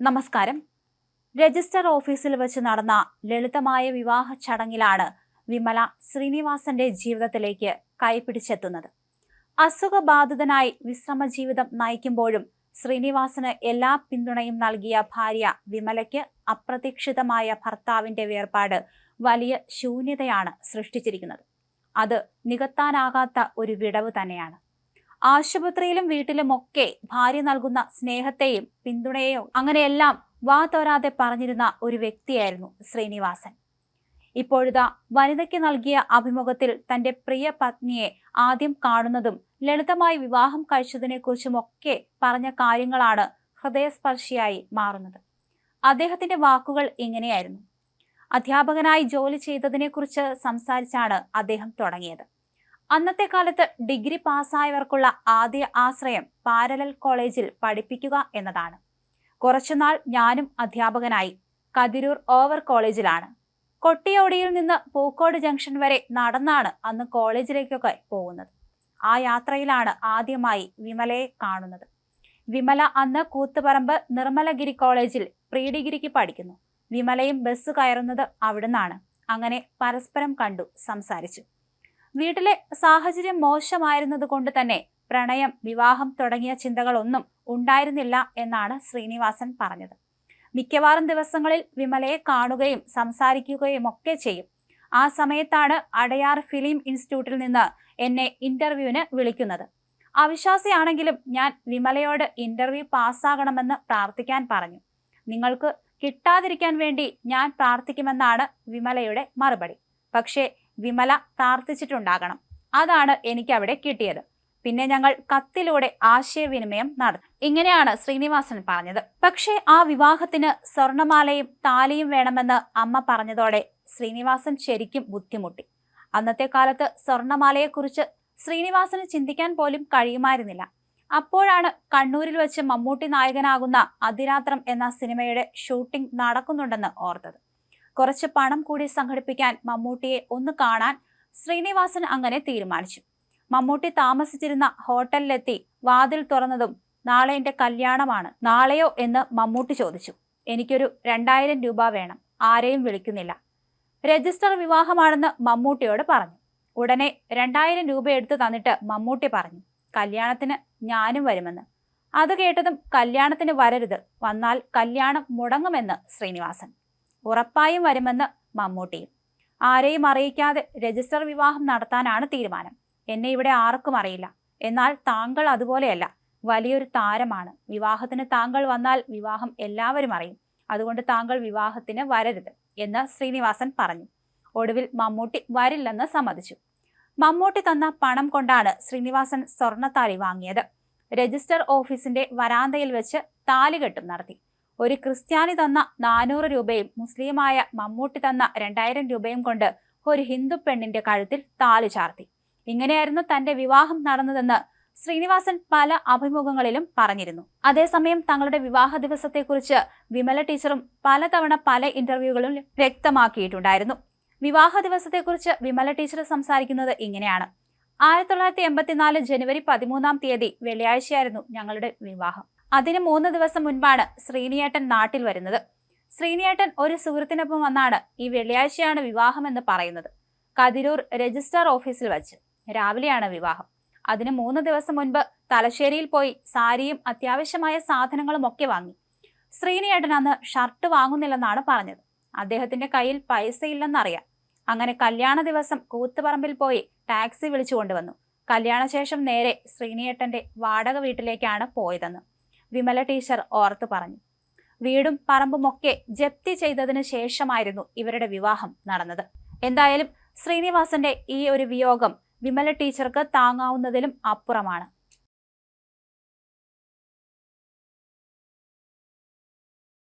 നമസ്കാരം. രജിസ്റ്റർ ഓഫീസിൽ വെച്ച് നടന്ന ലളിതമായ വിവാഹ ചടങ്ങിലാണ് വിമല ശ്രീനിവാസന്റെ ജീവിതത്തിലേക്ക് കൈപിടിച്ചെത്തുന്നത്. അസുഖബാധിതനായി വിശ്രമ ജീവിതം നയിക്കുമ്പോഴും ശ്രീനിവാസന് എല്ലാ പിന്തുണയും നൽകിയ ഭാര്യ വിമലയ്ക്ക് അപ്രതീക്ഷിതമായ ഭർത്താവിന്റെ വേർപാട് വലിയ ശൂന്യതയാണ് സൃഷ്ടിച്ചിരിക്കുന്നത്. അത് നികത്താനാകാത്ത ഒരു വിടവ് തന്നെയാണ്. ആശുപത്രിയിലും വീട്ടിലും ഒക്കെ ഭാര്യ നൽകുന്ന സ്നേഹത്തെയും പിന്തുണയെയോ അങ്ങനെയെല്ലാം വാ തോരാതെ പറഞ്ഞിരുന്ന ഒരു വ്യക്തിയായിരുന്നു ശ്രീനിവാസൻ. ഇപ്പോഴിതാ വനിതയ്ക്ക് നൽകിയ അഭിമുഖത്തിൽ തന്റെ പ്രിയ പത്നിയെ ആദ്യം കാണുന്നതും ലളിതമായി വിവാഹം കഴിച്ചതിനെക്കുറിച്ചുമൊക്കെ പറഞ്ഞ കാര്യങ്ങളാണ് ഹൃദയസ്പർശിയായി മാറുന്നത്. അദ്ദേഹത്തിന്റെ വാക്കുകൾ ഇങ്ങനെയായിരുന്നു. അധ്യാപകനായി ജോലി ചെയ്തതിനെക്കുറിച്ച് സംസാരിച്ചാണ് അദ്ദേഹം തുടങ്ങിയത്. അന്നത്തെ കാലത്ത് ഡിഗ്രി പാസ്സായവർക്കുള്ള ആദ്യ ആശ്രയം പാരലൽ കോളേജിൽ പഠിപ്പിക്കുക എന്നതാണ്. കുറച്ചുനാൾ ഞാനും അധ്യാപകനായി കതിരൂർ ഓവർ കോളേജിലാണ്. കൊട്ടിയോടിയിൽ നിന്ന് പൂക്കോട് ജംഗ്ഷൻ വരെ നടന്നാണ് അന്ന് കോളേജിലേക്കൊക്കെ പോകുന്നത്. ആ യാത്രയിലാണ് ആദ്യമായി വിമലയെ കാണുന്നത്. വിമല അന്ന് കൂത്തുപറമ്പ് നിർമ്മലഗിരി കോളേജിൽ പ്രീ ഡിഗ്രിക്ക് പഠിക്കുന്നു. വിമലയും ബസ് കയറുന്നത് അവിടുന്നാണ്. അങ്ങനെ പരസ്പരം കണ്ടു സംസാരിച്ചു. വീട്ടിലെ സാഹചര്യം മോശമായിരുന്നത് കൊണ്ട് തന്നെ പ്രണയം വിവാഹം തുടങ്ങിയ ചിന്തകളൊന്നും ഉണ്ടായിരുന്നില്ല എന്നാണ് ശ്രീനിവാസൻ പറഞ്ഞത്. മിക്കവാറും ദിവസങ്ങളിൽ വിമലയെ കാണുകയും സംസാരിക്കുകയും ഒക്കെ ചെയ്യും. ആ സമയത്താണ് അടയാർ ഫിലിം ഇൻസ്റ്റിറ്റ്യൂട്ടിൽ നിന്ന് എന്നെ ഇന്റർവ്യൂവിന് വിളിക്കുന്നത്. അവിശ്വാസിയാണെങ്കിലും ഞാൻ വിമലയോട് ഇന്റർവ്യൂ പാസ്സാകണമെന്ന് പ്രാർത്ഥിക്കാൻ പറഞ്ഞു. നിങ്ങൾക്ക് കിട്ടാതിരിക്കാൻ വേണ്ടി ഞാൻ പ്രാർത്ഥിക്കുമെന്നാണ് വിമലയുടെ മറുപടി. പക്ഷേ വിമല പ്രാർത്ഥിച്ചിട്ടുണ്ടാകണം. അതാണ് എനിക്ക് അവിടെ കിട്ടിയത്. പിന്നെ ഞങ്ങൾ കത്തിലൂടെ ആശയവിനിമയം നടത്തി. ഇങ്ങനെയാണ് ശ്രീനിവാസൻ പറഞ്ഞത്. പക്ഷേ ആ വിവാഹത്തിന് സ്വർണമാലയും താലിയും വേണമെന്ന് അമ്മ പറഞ്ഞതോടെ ശ്രീനിവാസൻ ശരിക്കും ബുദ്ധിമുട്ടി. അന്നത്തെ കാലത്ത് സ്വർണമാലയെക്കുറിച്ച് ശ്രീനിവാസന് ചിന്തിക്കാൻ പോലും കഴിയുമായിരുന്നില്ല. അപ്പോഴാണ് കണ്ണൂരിൽ വെച്ച് മമ്മൂട്ടി നായകനാകുന്ന അതിരാത്രം എന്ന സിനിമയുടെ ഷൂട്ടിംഗ് നടക്കുന്നുണ്ടെന്ന് ഓർത്തത്. കുറച്ച് പണം കൂടി സംഘടിപ്പിക്കാൻ മമ്മൂട്ടിയെ ഒന്ന് കാണാൻ ശ്രീനിവാസൻ അങ്ങനെ തീരുമാനിച്ചു. മമ്മൂട്ടി താമസിച്ചിരുന്ന ഹോട്ടലിലെത്തി വാതിൽ തുറന്നതും നാളെ എന്റെ കല്യാണമാണ് നാളെയോ എന്ന് മമ്മൂട്ടി ചോദിച്ചു. എനിക്കൊരു രണ്ടായിരം രൂപ വേണം ആരെയും വിളിക്കുന്നില്ല. രജിസ്റ്റർ വിവാഹമാണെന്ന് മമ്മൂട്ടിയോട് പറഞ്ഞു. ഉടനെ രണ്ടായിരം രൂപ എടുത്തു തന്നിട്ട് മമ്മൂട്ടി പറഞ്ഞു കല്യാണത്തിന് ഞാനും വരുമെന്ന്. അത് കേട്ടതും കല്യാണത്തിന് വരരുത് വന്നാൽ കല്യാണം മുടങ്ങുമെന്ന് ശ്രീനിവാസൻ. ഉറപ്പായും വരുമെന്ന് മമ്മൂട്ടി. ആരെയും അറിയിക്കാതെ രജിസ്റ്റർ വിവാഹം നടത്താനാണ് തീരുമാനം. എന്നെ ഇവിടെ ആർക്കും അറിയില്ല. എന്നാൽ താങ്കൾ അതുപോലെയല്ല. വലിയൊരു താരമാണ്. വിവാഹത്തിന് താങ്കൾ വന്നാൽ വിവാഹം എല്ലാവരും അറിയും. അതുകൊണ്ട് താങ്കൾ വിവാഹത്തിന് വരരുത് എന്ന് ശ്രീനിവാസൻ പറഞ്ഞു. ഒടുവിൽ മമ്മൂട്ടി വരില്ലെന്ന് സമ്മതിച്ചു. മമ്മൂട്ടി തന്ന പണം കൊണ്ടാണ് ശ്രീനിവാസൻ സ്വർണത്താലി വാങ്ങിയത്. രജിസ്റ്റർ ഓഫീസിന്റെ വരാന്തയിൽ വെച്ച് താലികെട്ടും നടത്തി. ഒരു ക്രിസ്ത്യാനി തന്ന നാനൂറ് രൂപയും മുസ്ലിമായ മമ്മൂട്ടി തന്ന രണ്ടായിരം രൂപയും കൊണ്ട് ഒരു ഹിന്ദു പെണ്ണിന്റെ കഴുത്തിൽ താലി ചാർത്തി. ഇങ്ങനെയായിരുന്നു തന്റെ വിവാഹം നടന്നതെന്ന് ശ്രീനിവാസൻ പല അഭിമുഖങ്ങളിലും പറഞ്ഞിരുന്നു. അതേസമയം തങ്ങളുടെ വിവാഹ ദിവസത്തെക്കുറിച്ച് വിമല ടീച്ചറും പലതവണ പല ഇന്റർവ്യൂകളും വ്യക്തമാക്കിയിട്ടുണ്ടായിരുന്നു. വിവാഹ ദിവസത്തെക്കുറിച്ച് വിമല ടീച്ചർ സംസാരിക്കുന്നത് ഇങ്ങനെയാണ്. ആയിരത്തി തൊള്ളായിരത്തി എൺപത്തിനാല് ജനുവരി പതിമൂന്നാം തീയതി വെള്ളിയാഴ്ചയായിരുന്നു ഞങ്ങളുടെ വിവാഹം. അതിന് മൂന്ന് ദിവസം മുൻപാണ് ശ്രീനിയേട്ടൻ നാട്ടിൽ വരുന്നത്. ശ്രീനിയേട്ടൻ ഒരു സുഹൃത്തിനൊപ്പം വന്നാണ് ഈ വെള്ളിയാഴ്ചയാണ് വിവാഹമെന്ന് പറയുന്നത്. കതിരൂർ രജിസ്റ്റർ ഓഫീസിൽ വച്ച് രാവിലെയാണ് വിവാഹം. അതിന് മൂന്ന് ദിവസം മുൻപ് തലശ്ശേരിയിൽ പോയി സാരിയും അത്യാവശ്യമായ സാധനങ്ങളും ഒക്കെ വാങ്ങി. ശ്രീനിയേട്ടൻ അന്ന് ഷർട്ട് വാങ്ങുന്നില്ലെന്നാണ് പറഞ്ഞത്. അദ്ദേഹത്തിന്റെ കയ്യിൽ പൈസ ഇല്ലെന്നറിയാം അങ്ങനെ കല്യാണ ദിവസം കൂത്തുപറമ്പിൽ പോയി ടാക്സി വിളിച്ചു കൊണ്ടുവന്നു കല്യാണശേഷം നേരെ ശ്രീനിയേട്ടന്റെ വാടക വീട്ടിലേക്കാണ് പോയതെന്ന്. വിമല ടീച്ചർ ഓർത്ത് പറഞ്ഞു. വീടും പറമ്പുമൊക്കെ ജപ്തി ചെയ്തതിനു ശേഷമായിരുന്നു ഇവരുടെ വിവാഹം നടന്നത്. എന്തായാലും ശ്രീനിവാസന്റെ ഈ ഒരു വിയോഗം വിമല ടീച്ചർക്ക് താങ്ങാവുന്നതിലും അപ്പുറമാണ്.